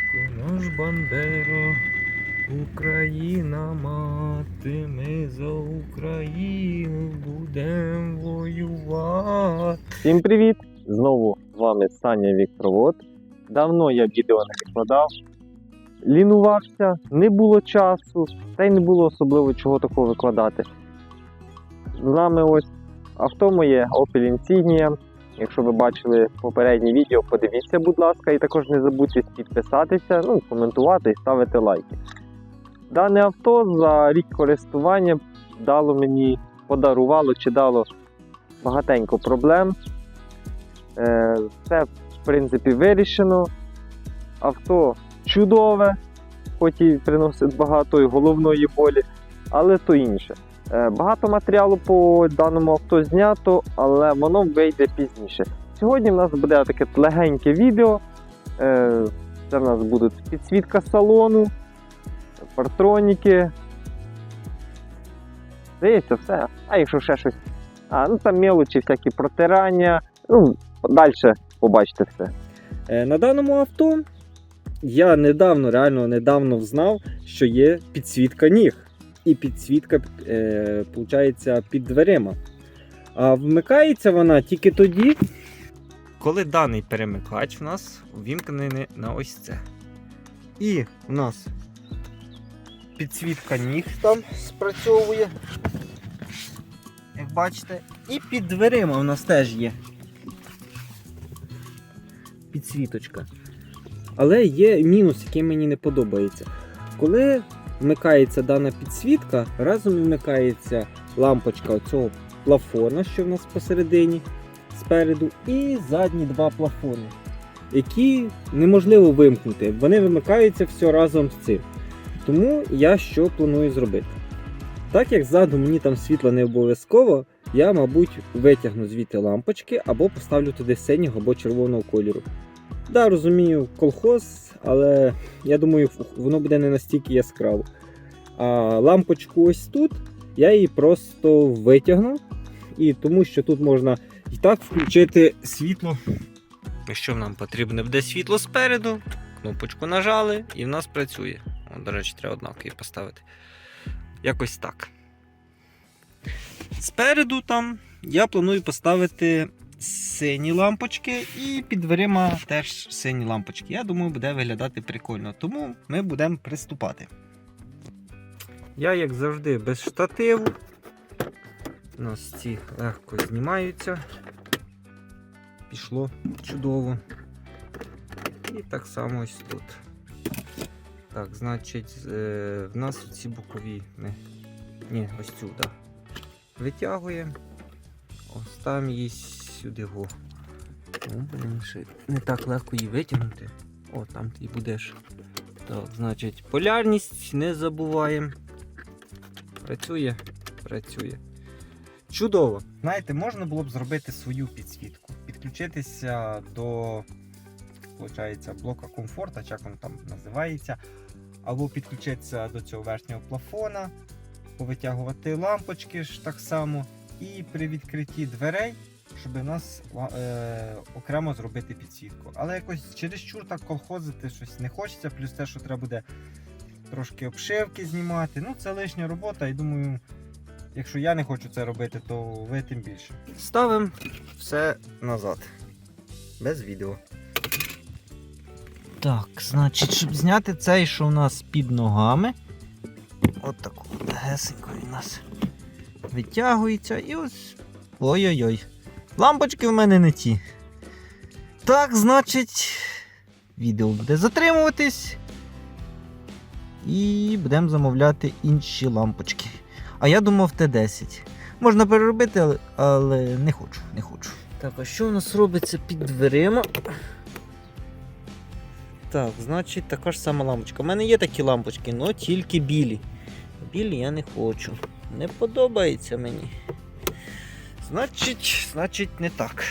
батько наш Бандера, Україна мати, ми за Україну будемо воювати. Всім привіт! Знову з вами Саня Віктровод. Давно я відео не викладав. Лінувався, не було часу, та й не було особливо чого такого викладати. З нами ось авто моє Opel Insignia. Якщо ви бачили попереднє відео, подивіться, будь ласка, і також не забудьте підписатися, ну, коментувати і ставити лайки. Дане авто за рік користування дало мені, подарувало чи дало багатенько проблем. Е, Все, в принципі, вирішено. Авто чудове, хоч і приносить багато і головної болі, але то інше. Е, Багато матеріалу по даному авто знято, але воно вийде пізніше. Сьогодні в нас буде таке легеньке відео. Е, Це в нас будуть підсвітка салону, партроніки. Здається, все. А якщо ще щось. А, ну там мелочі, всякі протирання. Ну, далі побачите все. Е, На даному авто я недавно, реально недавно взнав, що є підсвітка ніг. І підсвітка, е, під дверима. А вмикається вона тільки тоді, коли даний перемикач в нас ввімкнений на ось це. І у нас підсвітка ніг там спрацьовує. Як бачите, і під дверима у нас теж є підсвіточка. Але є мінус, який мені не подобається. Коли вмикається дана підсвітка, разом вмикається лампочка цього плафона, що в нас посередині спереду, і задні два плафони, які неможливо вимкнути. Вони вимикаються все разом з цим. Тому я що планую зробити? Так як ззаду мені там світла не обов'язково, я, мабуть, витягну звідти лампочки або поставлю туди синього або червоного кольору. Да, розумію, колхоз, але я думаю, воно буде не настільки яскраво. А лампочку ось тут я її просто витягну. І тому що тут можна і так включити світло. Якщо нам потрібно буде світло спереду, кнопочку нажали і в нас працює. О, до речі, треба однакові поставити. Якось так. Спереду там я планую поставити сині лампочки і під дверима теж сині лампочки. Я думаю, буде виглядати прикольно. Тому ми будемо приступати. Я, як завжди, без штативу. У нас ці легко знімаються. Пішло чудово. І так само ось тут. Так, значить, е, в нас ці бокові. Не, ні, ось цю, так. Витягуємо. Ось там її сюди го. Не так легко її витягнути. О, там ти будеш. Так, значить, полярність не забуваємо. Працює, працює. Чудово. Знаєте, можна було б зробити свою підсвітку, підключитися до виходить, блока комфорта, як він там називається, або підключитися до цього верхнього плафона, повитягувати лампочки ж так само, і при відкритті дверей, щоб у нас е, окремо зробити підсвітку. Але якось чересчур так колхозити щось не хочеться, плюс те, що треба буде трошки обшивки знімати. Ну, це лишня робота, і думаю, якщо я не хочу це робити, то ви тим більше. Ставимо все назад. Без відео. Так, значить, щоб зняти цей, що у нас під ногами. От таку гесенько у нас витягується і ось. Ой-ой-ой. Лампочки в мене не ті. Так, значить, відео буде затримуватись. І будемо замовляти інші лампочки. А я думав Т10. Можна переробити, але, але не хочу, не хочу. Так, а що у нас робиться під дверима? Так, значить, така ж сама лампочка. У мене є такі лампочки, але тільки білі. Білі я не хочу. Не подобається мені. Значить, значить, не так.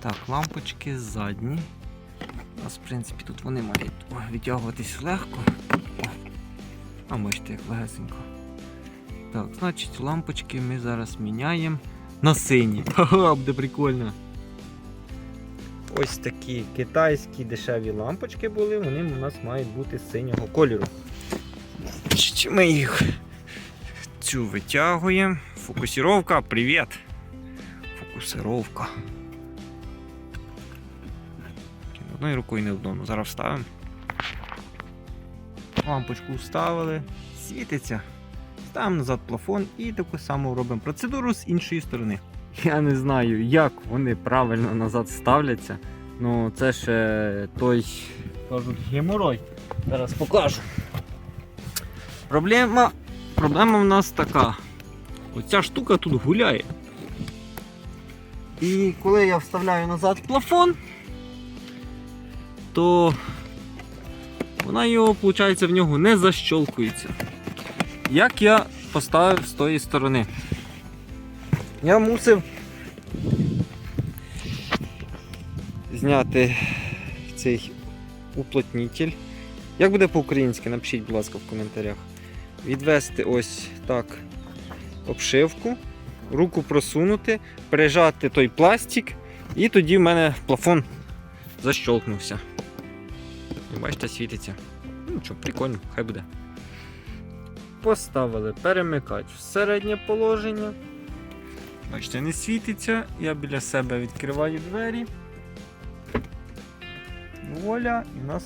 Так, лампочки задні. У нас, в принципі, тут вони мають відтягуватись легко. А бачите, як легесенько. Так, значить, лампочки ми зараз міняємо на сині. Ха-ха, буде прикольно. ось такі китайські дешеві лампочки були, вони у нас мають бути синього кольору. Ми їх цю витягуємо. Фокусировка, привіт! Фокусировка. Одною рукою не вдома. Зараз вставимо. Лампочку вставили, світиться. Ставимо назад плафон і таку саму робимо процедуру з іншої сторони. Я не знаю, як вони правильно назад ставляться. Ну це ще той кажуть геморой. Зараз покажу. Проблема, проблема в нас така. Оця штука тут гуляє. І коли я вставляю назад плафон, то вона його, виходить, в нього не защолкується. Як я поставив з тої сторони? Я мусив зняти цей уплотнитель. Як буде по-українськи, напишіть, будь ласка, в коментарях. Відвести ось так обшивку, руку просунути, прижати той пластик, і тоді в мене плафон защолкнувся. І Бачите, світиться. Ну що, прикольно, хай буде. Поставили перемикач в середнє положення. Бачите, не світиться. Я біля себе відкриваю двері. Воля, і в нас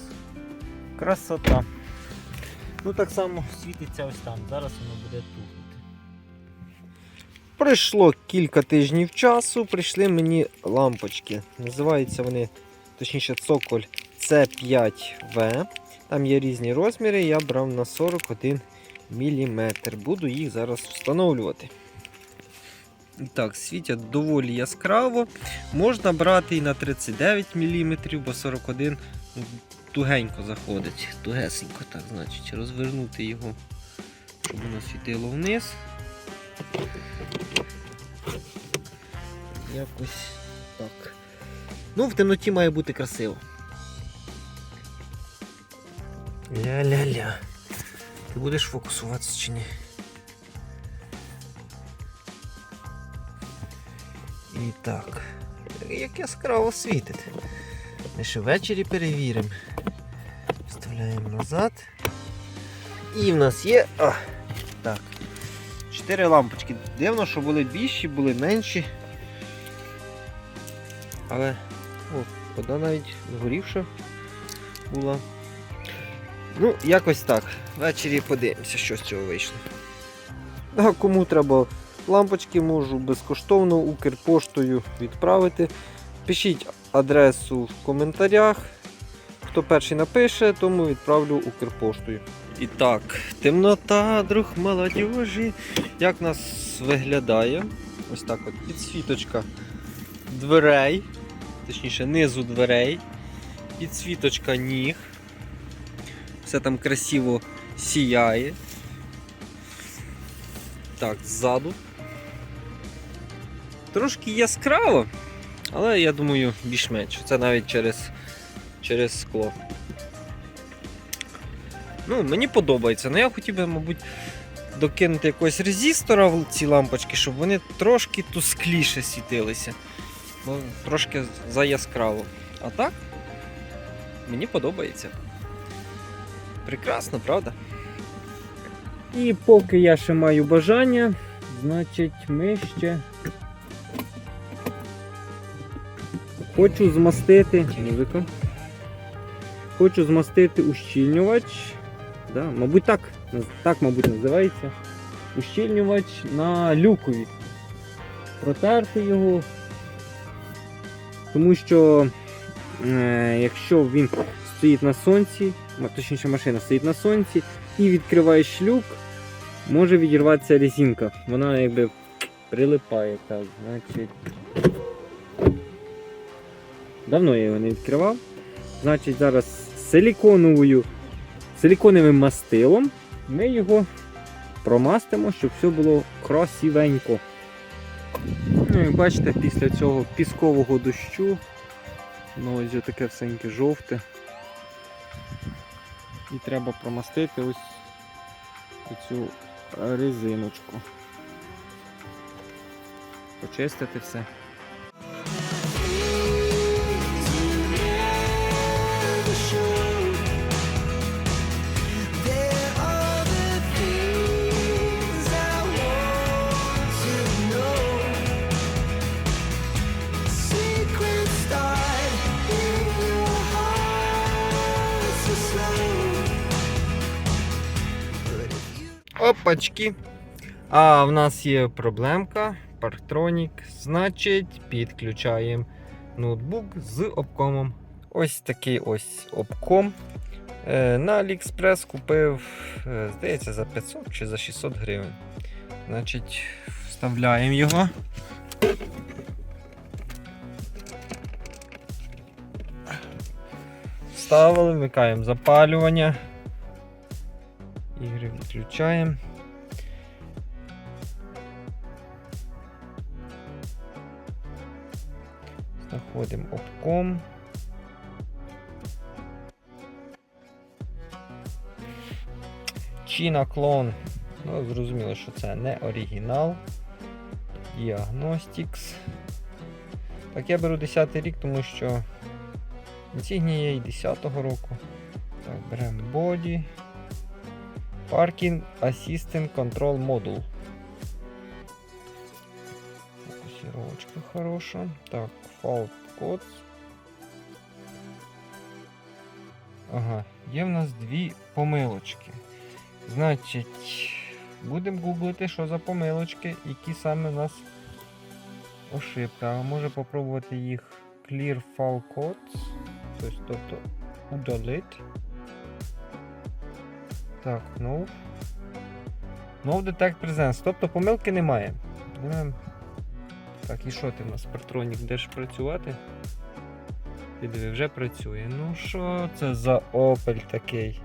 красота. Ну так само світиться ось там. Зараз воно буде тут. Пройшло кілька тижнів часу, прийшли мені лампочки. Називаються вони, точніше, цоколь C5V. Там є різні розміри, я брав на 41 мм. Буду їх зараз встановлювати. Так, світять доволі яскраво. Можна брати і на 39 мм, бо 41 ну, тугенько заходить. Тугесенько, так, значить, розвернути його, щоб воно світило вниз. Якось так. Ну, в темноті має бути красиво. Ля-ля-ля. Ти будеш фокусуватися чи ні? І так. Як яскраво світить. Ми ще ввечері перевіримо. Вставляємо назад. І в нас є. А, так. Чотири лампочки. Дивно, що були більші, були менші. Але о, вода навіть згорівша була. Ну, якось так. Ввечері подивимося, що з цього вийшло. А кому треба лампочки, можу безкоштовно Укрпоштою відправити. Пишіть адресу в коментарях. Хто перший напише, тому відправлю Укрпоштою. І так, темнота, друг молодіжі. Як нас виглядає? Ось так от підсвіточка дверей, точніше низу дверей, підсвіточка ніг. Все там красиво сіяє. Так, ззаду. Трошки яскраво, але я думаю більш-менш. Це навіть через, через скло. Ну, мені подобається. Ну я хотів би, мабуть, докинути якогось резистора в ці лампочки, щоб вони трошки тускліше світилися. Бо трошки заяскраво. А так, мені подобається. Прекрасно, правда? І поки я ще маю бажання, значить ми ще хочу змастити. Музика. Хочу змастити ущільнювач. Да, мабуть, так, так, мабуть, називається. Ущільнювач на люкові. Протерти його. Тому що е, якщо він стоїть на сонці, точніше машина стоїть на сонці і відкриваєш люк, може відірватися резинка. Вона якби прилипає так, значить. Давно я його не відкривав. Значить, зараз силіконовою, силіконовим мастилом ми його промастимо, щоб все було красивенько. Ну, і бачите, після цього піскового дощу, ну ось таке всеньке жовте. І треба промастити ось цю резиночку. Почистити все. Опачки. А в нас є проблемка. Парктронік. Значить, підключаємо ноутбук з обкомом. Ось такий ось обком. Е, На AliExpress купив, е, здається, за 500 чи за 600 гривень. Значить, вставляємо його. Вставили, вмикаємо запалювання. Ігри відключаємо. Знаходимо обком. Чіна клон. Ну, зрозуміло, що це не оригінал. Diagnostics. Так, я беру 10 рік, тому що інсігнія і 10-го року. Так, беремо Body. Parking Assistant Control Module. Фокусировочка хороша. Так, Fault Codes. Ага, є в нас дві помилочки. Значить, будемо гуглити, що за помилочки, які саме у нас ошибка. А може попробувати їх Clear File Codes. Тобто, тобто удалити. Так, no. No Detect Presence. Тобто помилки немає. Так, і що ти в нас, Партронік, будеш працювати? Ти диви, вже працює. Ну що це за Opel такий?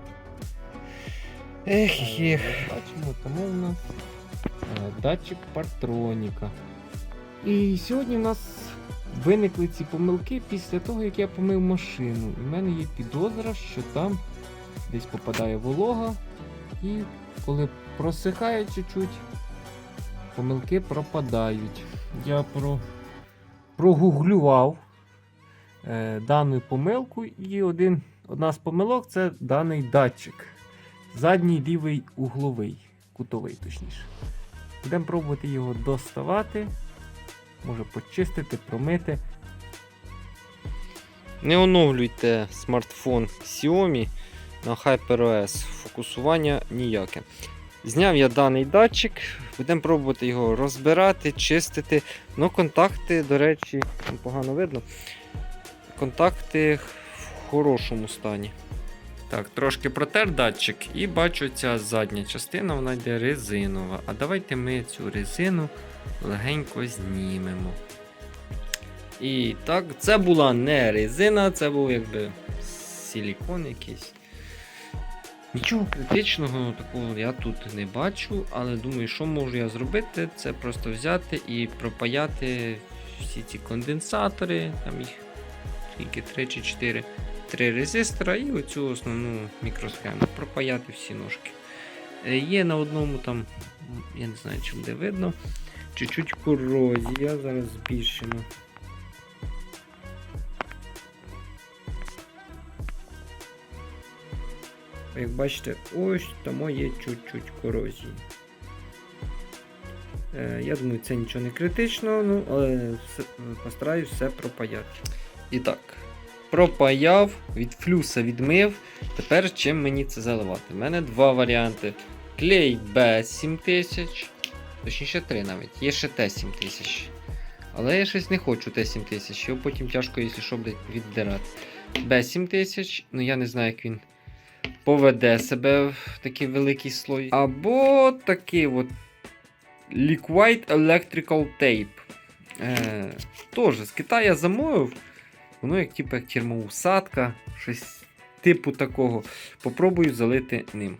Ех, ех. Бачимо, тому у нас е, датчик партроніка. І сьогодні в нас виникли ці помилки після того, як я помив машину. І в мене є підозра, що там десь попадає волога, і коли просихає чуть-чуть, помилки пропадають. Я про... прогуглював е, дану помилку, і один, одна з помилок це даний датчик. Задній лівий угловий, кутовий точніше. Будемо пробувати його доставати. Може почистити, промити. Не оновлюйте смартфон Xiaomi на HyperOS. Фокусування ніяке. Зняв я даний датчик, будемо пробувати його розбирати, чистити. Ну, контакти, до речі, погано видно. Контакти в хорошому стані. Так, трошки протер датчик і бачу ця задня частина, вона йде резинова. А давайте ми цю резину легенько знімемо. І так, це була не резина, це був якби силікон якийсь. Нічого критичного такого я тут не бачу, але думаю, що можу я зробити, це просто взяти і пропаяти всі ці конденсатори, там їх скільки 3 чи 4, 3 резистора і оцю основну мікросхему. Пропаяти всі ножки. Е, Є на одному там, я не знаю, чи буде видно, чуть-чуть корозія, зараз збільшимо. Як бачите, ось там є чуть-чуть корозії. Е, я думаю, це нічого не критично, ну, але постараюсь все пропаяти. І так, пропаяв, від флюса відмив. Тепер чим мені це заливати? У мене два варіанти. Клей B7000, точніше три навіть, є ще Т7000. Але я щось не хочу Т7000, його потім тяжко, якщо що, буде віддирати. B7000, ну я не знаю, як він поведе себе в такий великий слой. Або такий от Liquid Electrical Tape. Е, Теж з Китаю замовив. Воно як типу, як термоусадка, щось типу такого. Попробую залити ним.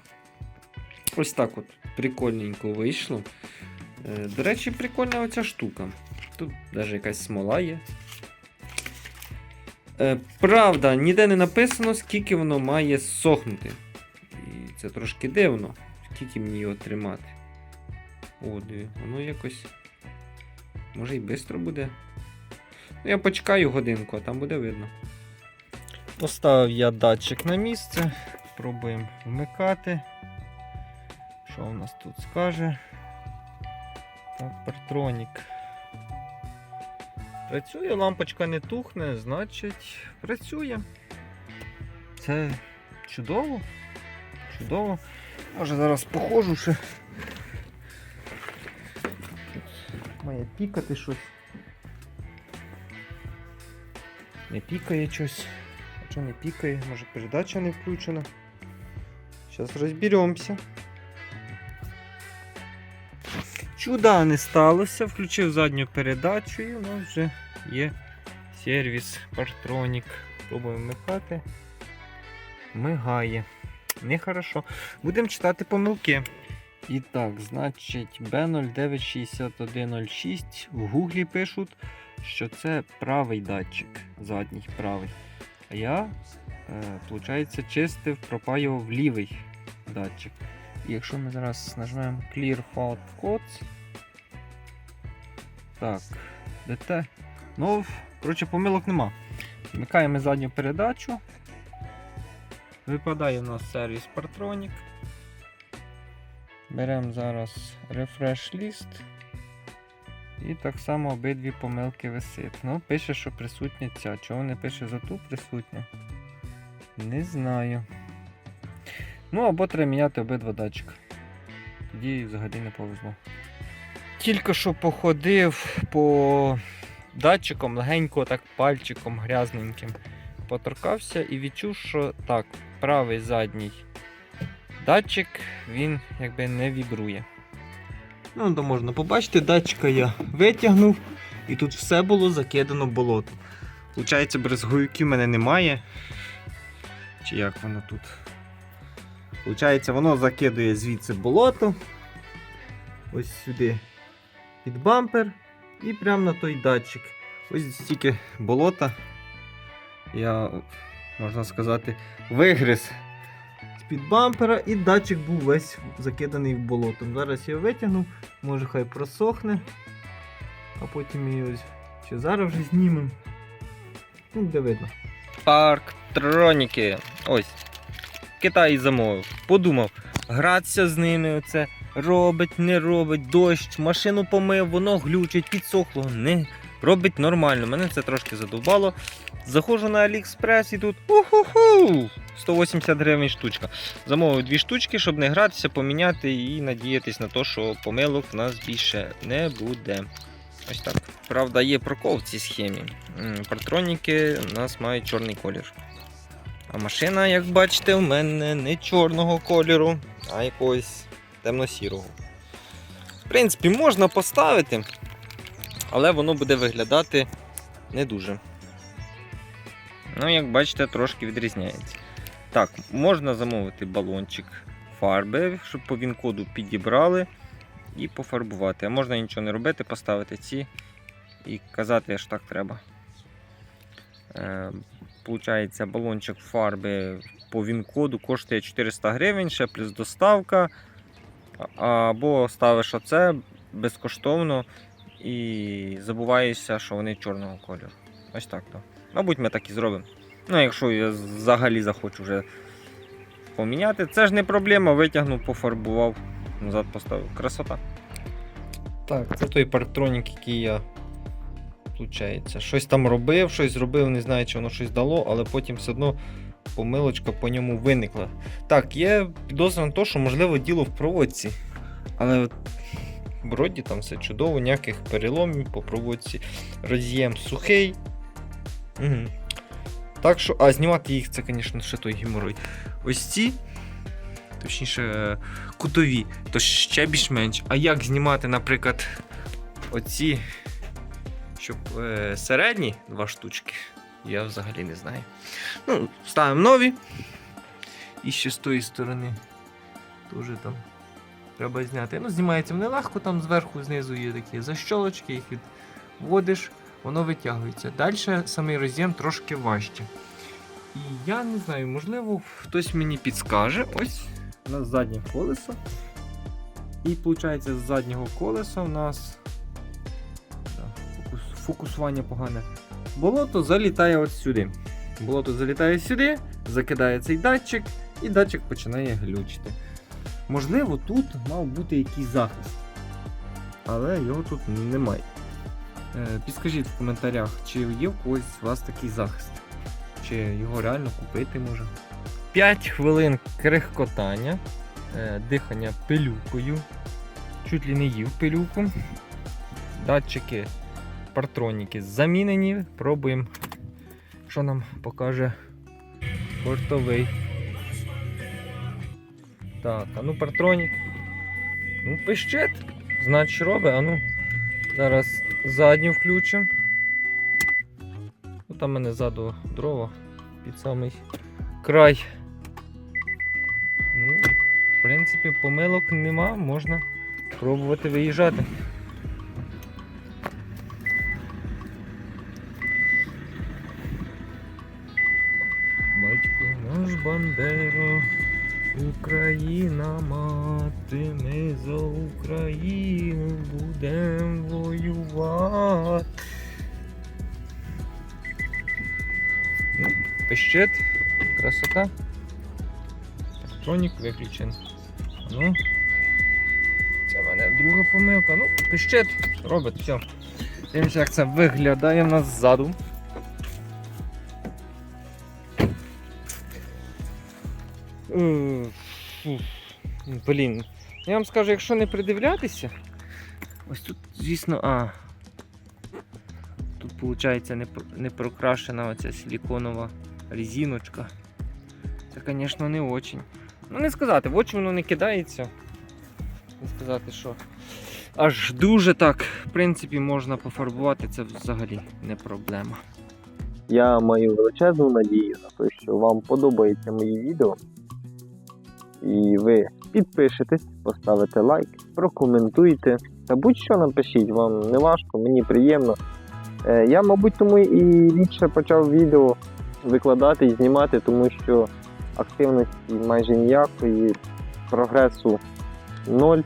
Ось так от прикольненько вийшло. Е, До речі, прикольна оця штука. Тут навіть якась смола є. Е, Правда, ніде не написано, скільки воно має сохнути. І це трошки дивно, скільки мені його тримати. О, диви, воно якось. Може і швидко буде. Ну, я почекаю годинку, а там буде видно. Поставив я датчик на місце. Пробуємо вмикати. Що у нас тут скаже? Так, партронік. Працює, лампочка не тухне, значить працює. Це чудово. Чудово. Може зараз походжу ще. Має пікати щось. Не пікає щось. А чого не пікає? Може передача не включена. Зараз розберемося. Чуда не сталося, включив задню передачу і у нас вже є сервіс Partronic. Пробуємо вмикати. Мигає. Нехорошо. Будемо читати помилки. І так, значить, B096106 в гуглі пишуть, що це правий датчик, задній правий. А я, виходить, чистив, пропаював лівий датчик. Якщо ми зараз нажмемо Clear Fault Codes. Так, ДТ. Ну, коротше, помилок нема. Вмикаємо задню передачу. Випадає у нас сервіс Partronic. Беремо зараз Refresh List. І так само обидві помилки висить. Ну, пише, що присутня ця. Чого не пише за ту присутня? Не знаю. Ну, або треба міняти обидва датчика. Тоді взагалі не повезло. Тільки що походив по датчикам, легенько так пальчиком грязненьким поторкався і відчув, що так, правий задній датчик він якби не вібрує. Ну, то можна побачити, датчика я витягнув, і тут все було закидано болотом. Получається, брезгуюків в мене немає. Чи як воно тут? Получається, воно закидує звідси болото. Ось сюди під бампер і прямо на той датчик. Ось стільки болота. Я, можна сказати, вигриз з-під бампера і датчик був весь закиданий в болотом. Зараз я витягнув, може хай просохне, а потім її ось чи зараз вже знімемо. Ну, де видно. Парктроніки. Ось. Китай замовив. Подумав, гратися з ними, оце робить, не робить, дощ, машину помив, воно глючить, підсохло, не робить нормально. Мене це трошки задовбало. Заходжу на AliExpress і тут уху 180 гривень штучка. Замовив дві штучки, щоб не гратися, поміняти і надіятись на те, що помилок в нас більше не буде. Ось так. Правда, є прокол в цій схемі. Партроніки у нас мають чорний колір. А машина, як бачите, у мене не чорного кольору, а якогось темно-сірого. В принципі, можна поставити, але воно буде виглядати не дуже. Ну, як бачите, трошки відрізняється. Так, можна замовити балончик фарби, щоб по він-коду підібрали і пофарбувати. А можна нічого не робити, поставити ці і казати, що так треба. Получається, балончик фарби по він-коду коштує 400 гривень, ще плюс доставка. Або ставиш оце безкоштовно і забуваєшся, що вони чорного кольору. Ось так. то. Мабуть, ми так і зробимо. Ну, якщо я взагалі захочу вже поміняти, це ж не проблема, витягнув, пофарбував, назад поставив. Красота. Так, це той парктронік, який я. Получається, щось там робив, щось зробив, не знаю, чи воно щось дало, але потім все одно помилочка по ньому виникла. Так, є підозра на те, що можливо діло в проводці. Але вроді там все чудово, ніяких переломів по проводці. Роз'єм сухий. Угу. Так що, а знімати їх це, звісно, ще той геморой. Ось ці, точніше, е, кутові, то ще більш-менш. А як знімати, наприклад, оці, щоб е, середні два штучки, я взагалі не знаю. Ну, ставимо нові. І ще з тої сторони теж там треба зняти. Ну, знімається вони легко, там зверху, знизу є такі защолочки, їх відводиш, воно витягується. Далі самий роз'єм трошки важче. І я не знаю, можливо, хтось мені підскаже. Ось у нас заднє колесо. І виходить, з заднього колеса у нас фокусування погане. Болото залітає от сюди. Болото залітає сюди, закидає цей датчик, і датчик починає глючити. Можливо, тут мав бути якийсь захист, але його тут немає. Е, Підскажіть в коментарях, чи є в когось з вас такий захист, чи його реально купити може. 5 хвилин крихкотання, е, дихання пилюкою. Чуть ли не їв пилюку. датчики, партроніки замінені. Пробуємо, що нам покаже бортовий. Так, а ну партронік. Ну, пищить, значить робить, а ну. Зараз задню включимо. Ну, там мене ззаду дрова під самий край. Ну, в принципі, помилок нема, можна пробувати виїжджати. Україна мати, ми за Україну будемо воювати. Ну, пищить, красота. Електронік виключений. Ну. Це в мене друга помилка. Ну, пищить, робить, все. Дивимося, як це виглядає в нас ззаду. Блін. Я вам скажу, якщо не придивлятися. Ось тут, звісно, а. Тут, виходить, не прокрашена оця силіконова резиночка. Це, звісно, не очень. Ну, не сказати, в очі воно не кидається. Не сказати, що. Аж дуже так, в принципі, можна пофарбувати, це взагалі не проблема. Я маю величезну надію на те, що вам подобається мої відео. І ви підпишетесь, поставите лайк, прокоментуйте. Та будь-що напишіть, вам не важко, мені приємно. Е, Я, мабуть, тому і рідше почав відео викладати і знімати, тому що активності майже ніякої, прогресу ноль,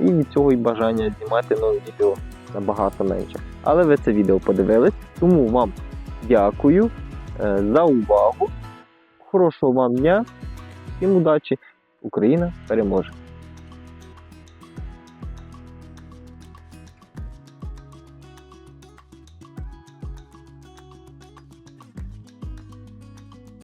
і від цього і бажання знімати нові відео набагато менше. Але ви це відео подивились, тому вам дякую е, за увагу. Хорошого вам дня, всім удачі! Україна переможе!